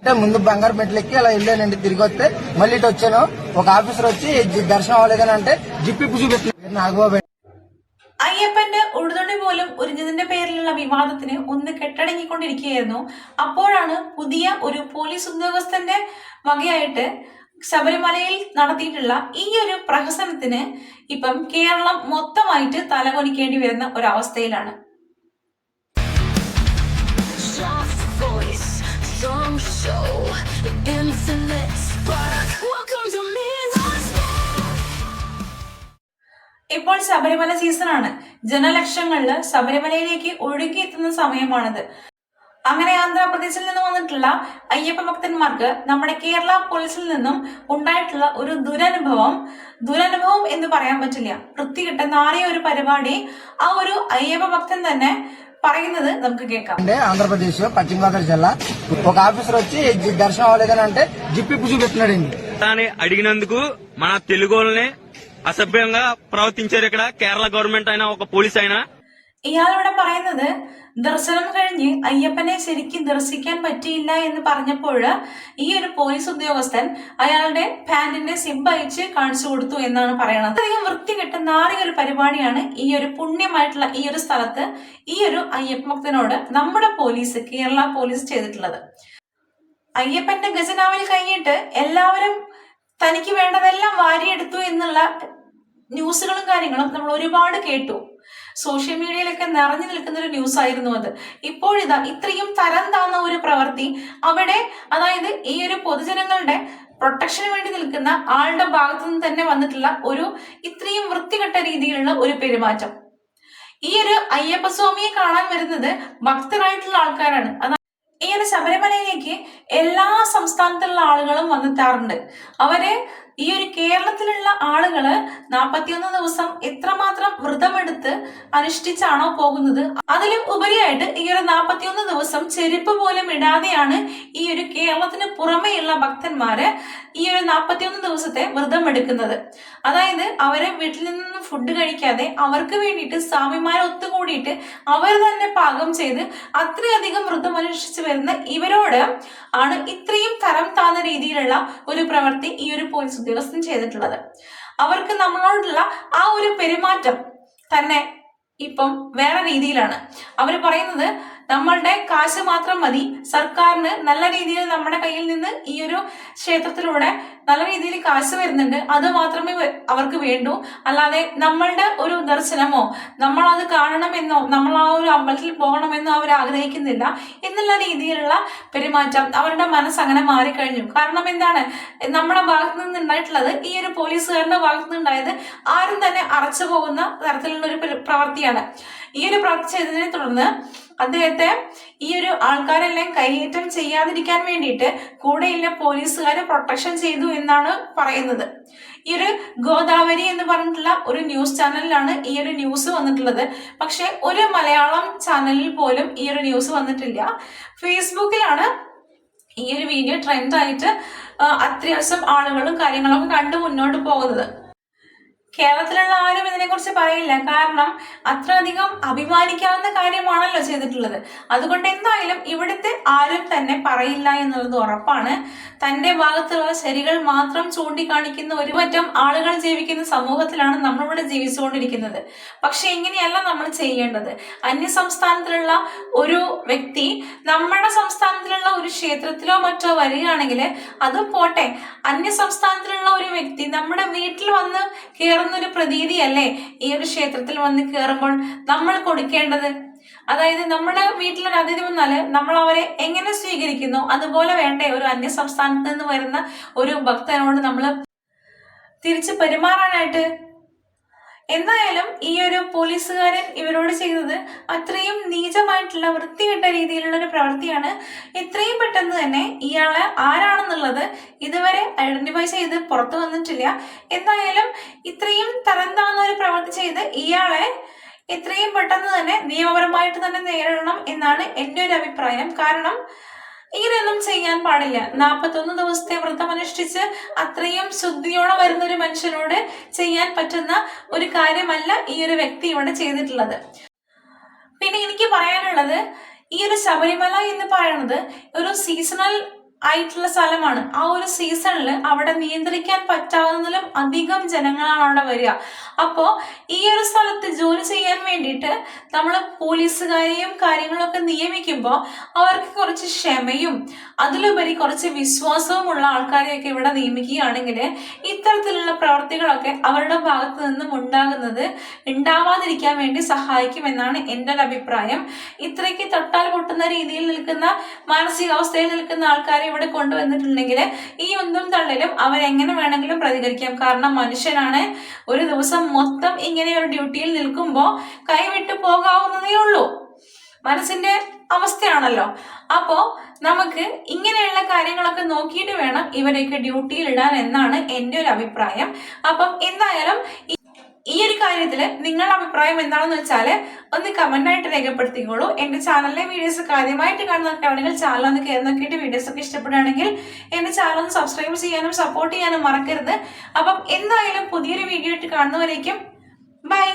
అంటే ముందు బంగారు మెట్లెక్కి అలా వెళ్ళానండి తిరిగి వస్తే మళ్ళీ ఇటు వచ్చాను ఒక ఆఫీసర్ వచ్చి "జి- దర్శనం అవ్వలేదని అంటే జిప్పి చూపెట్టిన నాగబాబు അയ്യപ്പന്റെ ഉടുതുണി പോലും ഉരിഞ്ഞതിന്റെ പേരിലുള്ള വിവാദത്തിന് ഒന്ന് കെട്ടടങ്ങിക്കൊണ്ടിരിക്കുകയായിരുന്നു അപ്പോഴാണ് പുതിയ ഒരു പോലീസ് ഉദ്യോഗസ്ഥന്റെ വകയായിട്ട് ശബരിമലയിൽ നടത്തിയിട്ടുള്ള ഈ ഒരു പ്രഹസനത്തിന് ഇപ്പം കേരളം മൊത്തമായിട്ട് തലകൊനിക്കേണ്ടി വരുന്ന ഒരവസ്ഥയിലാണ് strong show, infinite spark. Welcome to Midnight ഇപ്പോൾ ശബരിമല സീസണാണ്. ജനലക്ഷങ്ങളിൽ ശബരിമലയിലേക്ക് ഒഴുകിയെത്തുന്ന സമയമാണിത്. അങ്ങനെ ആന്ധ്രാപ്രദേശിൽ നിന്ന് വന്നിട്ടുള്ള അയ്യപ്പ ഭക്തന്മാർക്ക് നമ്മുടെ കേരള പോലീസിൽ നിന്നും ഉണ്ടായിട്ടുള്ള ഒരു ദുരനുഭവം ദുരനുഭവം എന്ന് പറയാൻ പറ്റില്ല. വൃത്തി കിട്ടുന്ന ഒരു പരിപാടി ആ ഒരു അയ്യപ്പ ഭക്തൻ തന്നെ പറയുന്നത് നമുക്ക് കേൾക്കാം. ആന്ധ്രാപ്രദേശ് പശ്ചിമ ജില്ല ఒక ఆఫీసర్ వచ్చి దర్శనం అవ్వలేదని అంటే జిప్పి చూపెట్టినాడండి అని అడిగినందుకు మన తెలుగు అసభ్యంగా ప్రవర్తించారు ఇక్కడ. కేరళ గవర్నమెంట్ అయినా ఒక పోలీస్ అయినా ഇയാളിവിടെ പറയുന്നത് ദർശനം കഴിഞ്ഞ് അയ്യപ്പനെ ശരിക്കും ദർശിക്കാൻ പറ്റിയില്ല എന്ന് പറഞ്ഞപ്പോൾ ഈ ഒരു പോലീസ് ഉദ്യോഗസ്ഥൻ അയാളുടെ പാന്റിന്റെ സിബ് അയച്ച് കാണിച്ചു കൊടുത്തു എന്നാണ് പറയുന്നത് അധികം വൃത്തി കിട്ടുന്ന ഒരു പരിപാടിയാണ് ഈ ഒരു പുണ്യമായിട്ടുള്ള ഈ ഒരു സ്ഥലത്ത് ഈ ഒരു അയ്യപ്പ ഭക്തനോട് നമ്മുടെ പോലീസ് കേരള പോലീസ് ചെയ്തിട്ടുള്ളത്. അയ്യപ്പന്റെ ഗജനാവിൽ കഴിഞ്ഞിട്ട് എല്ലാവരും തനിക്ക് വേണ്ടതെല്ലാം വാരിയെടുത്തു എന്നുള്ള ന്യൂസുകളും കാര്യങ്ങളും നമ്മൾ ഒരുപാട് കേട്ടു. സോഷ്യൽ മീഡിയയിലൊക്കെ നിറഞ്ഞു നിൽക്കുന്ന ഒരു ന്യൂസ് ആയിരുന്നു അത്. ഇപ്പോഴിതാ ഇത്രയും തരം താന്ന ഒരു പ്രവൃത്തി അവിടെ അതായത് ഈ ഒരു പൊതുജനങ്ങളുടെ പ്രൊട്ടക്ഷന് വേണ്ടി നിൽക്കുന്ന ആളുടെ ഭാഗത്തു നിന്ന് തന്നെ വന്നിട്ടുള്ള ഒരു ഇത്രയും വൃത്തികെട്ട രീതിയിലുള്ള ഒരു പെരുമാറ്റം. ഈ ഒരു അയ്യപ്പസ്വാമിയെ കാണാൻ വരുന്നത് ഭക്തരായിട്ടുള്ള ആൾക്കാരാണ്. അതാ ഈ ഒരു ശബരിമലയിലേക്ക് എല്ലാ സംസ്ഥാനത്തുള്ള ആളുകളും വന്നെത്താറുണ്ട്. അവർ ഈ ഒരു കേരളത്തിലുള്ള ആളുകൾ നാപ്പത്തിയൊന്ന് ദിവസം എത്രമാത്രം വ്രതമെടുത്ത് അനുഷ്ഠിച്ചാണോ പോകുന്നത്? അതിലും ഉപരിയായിട്ട് ഈ ഒരു നാപ്പത്തിയൊന്ന് ദിവസം ചെരുപ്പ് പോലും ഇടാതെയാണ് ഈ ഒരു കേരളത്തിന് പുറമെയുള്ള ഭക്തന്മാര് ഈ ഒരു നാപ്പത്തിയൊന്ന് ദിവസത്തെ വ്രതം എടുക്കുന്നത് അതായത് അവരെ വീട്ടിൽ നിന്നും ഫുഡ് കഴിക്കാതെ അവർക്ക് വേണ്ടിയിട്ട് സ്വാമിമാരെ ഒത്തുകൂടിയിട്ട് അവർ തന്നെ പാകം ചെയ്ത് അത്രയധികം വ്രതം അനുഷ്ഠിച്ചു വരുന്ന ഇവരോട് ആണ് ഇത്രയും തരം താന്ന രീതിയിലുള്ള ഒരു പ്രവൃത്തി ഈ ഒരു പോലീസ് ഉദ്യോഗസ്ഥൻ ചെയ്തിട്ടുള്ളത്. അവർക്ക് നമ്മളോടുള്ള ആ ഒരു പെരുമാറ്റം തന്നെ ഇപ്പം വേറെ രീതിയിലാണ്. അവർ പറയുന്നത് നമ്മളുടെ കാശ് മാത്രം മതി. സർക്കാരിന് നല്ല രീതിയിൽ നമ്മുടെ കയ്യിൽ നിന്ന് ഈ ഒരു ക്ഷേത്രത്തിലൂടെ നല്ല രീതിയിൽ കാശ് വരുന്നുണ്ട്. അത് മാത്രമേ അവർക്ക് വേണ്ടൂ. അല്ലാതെ നമ്മളുടെ ഒരു ദർശനമോ നമ്മൾ അത് കാണണമെന്നോ നമ്മൾ ആ ഒരു അമ്പലത്തിൽ പോകണമെന്നോ അവർ ആഗ്രഹിക്കുന്നില്ല. എന്നുള്ള രീതിയിലുള്ള പെരുമാറ്റം അവരുടെ മനസ്സ് അങ്ങനെ മാറിക്കഴിഞ്ഞു. കാരണം എന്താണ്? നമ്മുടെ ഭാഗത്ത് നിന്ന് ഉണ്ടായിട്ടുള്ളത് ഈ ഒരു പോലീസുകാരുടെ ഭാഗത്ത് നിന്നുണ്ടായത് ആരും തന്നെ അറച്ചു പോകുന്ന തരത്തിലുള്ള ഒരു പ്രവൃത്തിയാണ്. ഈ ഒരു പ്രവൃത്തി ചെയ്തതിനെ തുടർന്ന് അദ്ദേഹത്തെ ഈ ഒരു ആൾക്കാരെല്ലാം കൈയേറ്റം ചെയ്യാതിരിക്കാൻ വേണ്ടിയിട്ട് കൂടെയുള്ള പോലീസുകാരെ പ്രൊട്ടക്ഷൻ ചെയ്തു എന്നാണ് പറയുന്നത്. ഈ ഒരു ഗോദാവരി എന്ന് പറഞ്ഞിട്ടുള്ള ഒരു ന്യൂസ് ചാനലിലാണ് ഈ ഒരു ന്യൂസ് വന്നിട്ടുള്ളത്. പക്ഷെ ഒരു മലയാളം ചാനലിൽ പോലും ഈ ഒരു ന്യൂസ് വന്നിട്ടില്ല. ഫേസ്ബുക്കിലാണ് ഈ ഒരു വീഡിയോ ട്രെൻഡായിട്ട് അത്യാവശ്യം ആളുകളും കാര്യങ്ങളൊക്കെ കണ്ടു മുന്നോട്ട് പോകുന്നത്. കേരളത്തിലുള്ള ആരും ഇതിനെക്കുറിച്ച് പറയില്ല. കാരണം അത്രയധികം അഭിമാനിക്കാവുന്ന കാര്യമാണല്ലോ ചെയ്തിട്ടുള്ളത്. അതുകൊണ്ട് എന്തായാലും ഇവിടുത്തെ ആരും തന്നെ പറയില്ല എന്നുള്ളത് ഉറപ്പാണ്. തന്റെ ഭാഗത്തുള്ള ശരികൾ മാത്രം ചൂണ്ടിക്കാണിക്കുന്ന ഒരു മറ്റം ആളുകൾ ജീവിക്കുന്ന സമൂഹത്തിലാണ് നമ്മളിവിടെ ജീവിച്ചുകൊണ്ടിരിക്കുന്നത്. പക്ഷെ ഇങ്ങനെയല്ല നമ്മൾ ചെയ്യേണ്ടത്. അന്യ സംസ്ഥാനത്തിലുള്ള ഒരു വ്യക്തി നമ്മുടെ സംസ്ഥാനത്തിലുള്ള ഒരു ക്ഷേത്രത്തിലോ മറ്റോ വരികയാണെങ്കിൽ അതും പോട്ടെ. അന്യ സംസ്ഥാനത്തിലുള്ള ഒരു വ്യക്തി നമ്മുടെ വീട്ടിൽ വന്ന് കയറുന്ന ഒരു പ്രതീതിയല്ലേ ഈ ഒരു ക്ഷേത്രത്തിൽ വന്ന് കയറുമ്പോൾ നമ്മൾ കൊടുക്കേണ്ടത്? അതായത് നമ്മുടെ വീട്ടിലൊരു അതിഥി വന്നാൽ നമ്മൾ അവരെ എങ്ങനെ സ്വീകരിക്കുന്നു? അതുപോലെ വേണ്ടേ ഒരു അന്യ സംസ്ഥാനത്ത് നിന്ന് വരുന്ന ഒരു ഭക്തനോട് നമ്മൾ തിരിച്ച് പെരുമാറാനായിട്ട് എന്തായാലും ഈ ഒരു പോലീസുകാരൻ ഇവരോട് ചെയ്തത് അത്രയും നീചമായിട്ടുള്ള വൃത്തികെട്ട രീതിയിലുള്ള ഒരു പ്രവൃത്തിയാണ്. ഇത്രയും പെട്ടെന്ന് തന്നെ ഇയാളെ ആരാണെന്നുള്ളത് ഇതുവരെ ഐഡന്റിഫൈ ചെയ്ത് പുറത്തു വന്നിട്ടില്ല. എന്തായാലും ഇത്രയും തരം ഒരു പ്രവൃത്തി ചെയ്ത് ഇയാളെ എത്രയും പെട്ടെന്ന് തന്നെ നിയമപരമായിട്ട് തന്നെ നേരിടണം എന്നാണ് എന്റെ ഒരു അഭിപ്രായം. കാരണം ഇങ്ങനെയൊന്നും ചെയ്യാൻ പാടില്ല. നാൽപ്പത്തൊന്ന് ദിവസത്തെ വ്രതം അനുഷ്ഠിച്ച് അത്രയും ശുദ്ധിയോടെ വരുന്ന ഒരു മനുഷ്യനോട് ചെയ്യാൻ പറ്റുന്ന ഒരു കാര്യമല്ല ഈ ഒരു വ്യക്തി ഇവിടെ ചെയ്തിട്ടുള്ളത്. പിന്നെ എനിക്ക് പറയാനുള്ളത് ഈ ഒരു ശബരിമല എന്ന് പറയുന്നത് ഒരു സീസണൽ ആയിട്ടുള്ള സ്ഥലമാണ്. ആ ഒരു സീസണിൽ അവിടെ നിയന്ത്രിക്കാൻ പറ്റാവുന്നതിലും അധികം ജനങ്ങളാണ് അവിടെ വരിക. അപ്പോൾ ഈ ഒരു സ്ഥലത്ത് ജോലി ചെയ്യാൻ വേണ്ടിയിട്ട് നമ്മൾ പോലീസുകാരെയും കാര്യങ്ങളൊക്കെ നിയമിക്കുമ്പോൾ അവർക്ക് കുറച്ച് ക്ഷമയും അതിലുപരി കുറച്ച് വിശ്വാസവും ഉള്ള ആൾക്കാരെയൊക്കെ ഇവിടെ നിയമിക്കുകയാണെങ്കിൽ ഇത്തരത്തിലുള്ള പ്രവർത്തികളൊക്കെ അവരുടെ ഭാഗത്ത് നിന്നും ഉണ്ടാകുന്നത് ഉണ്ടാവാതിരിക്കാൻ വേണ്ടി സഹായിക്കും എന്നാണ് എന്റെ ഒരു അഭിപ്രായം. ഇത്രയ്ക്ക് തൊട്ടാൽ പൊട്ടുന്ന രീതിയിൽ നിൽക്കുന്ന മാനസികാവസ്ഥയിൽ നിൽക്കുന്ന ആൾക്കാരെ ഇവിടെ കൊണ്ടുവന്നിട്ടുണ്ടെങ്കിൽ ഈ ഒന്നും തള്ളിലും അവരെങ്ങനെ വേണമെങ്കിലും പ്രതികരിക്കാം. കാരണം മനുഷ്യനാണ്. ഒരു ദിവസം മൊത്തം ഇങ്ങനെ ഒരു ഡ്യൂട്ടിയിൽ നിൽക്കുമ്പോൾ കൈവിട്ടു പോകാവുന്നതേ ഉള്ളൂ. മനസ്സിന്റെ അവസ്ഥയാണല്ലോ. അപ്പോ നമുക്ക് ഇങ്ങനെയുള്ള കാര്യങ്ങളൊക്കെ നോക്കിയിട്ട് വേണം ഇവരെയൊക്കെ ഡ്യൂട്ടിയിൽ ഇടാൻ എന്നാണ് എന്റെ ഒരു അഭിപ്രായം. അപ്പം എന്തായാലും ഈ- ഒരു കാര്യത്തിൽ നിങ്ങളുടെ അഭിപ്രായം എന്താണെന്ന് വെച്ചാൽ ഒന്ന് കമന്റ് ആയിട്ട് രേഖപ്പെടുത്തിക്കോളൂ. എന്റെ ചാനലിലെ വീഡിയോസ് കാര്യമായിട്ട് കാണുന്നവർക്കാണെങ്കിൽ ചാനൽ ഒന്ന് കയറി നോക്കിയിട്ട് വീഡിയോസ് ഒക്കെ ഇഷ്ടപ്പെടുകയാണെങ്കിൽ എന്റെ ചാനൽ ഒന്ന് സബ്സ്ക്രൈബ് ചെയ്യാനും സപ്പോർട്ട് ചെയ്യാനും മറക്കരുത്. അപ്പം എന്തായാലും പുതിയൊരു വീഡിയോ ആയിട്ട് കാണുന്നവരേക്കും ബൈ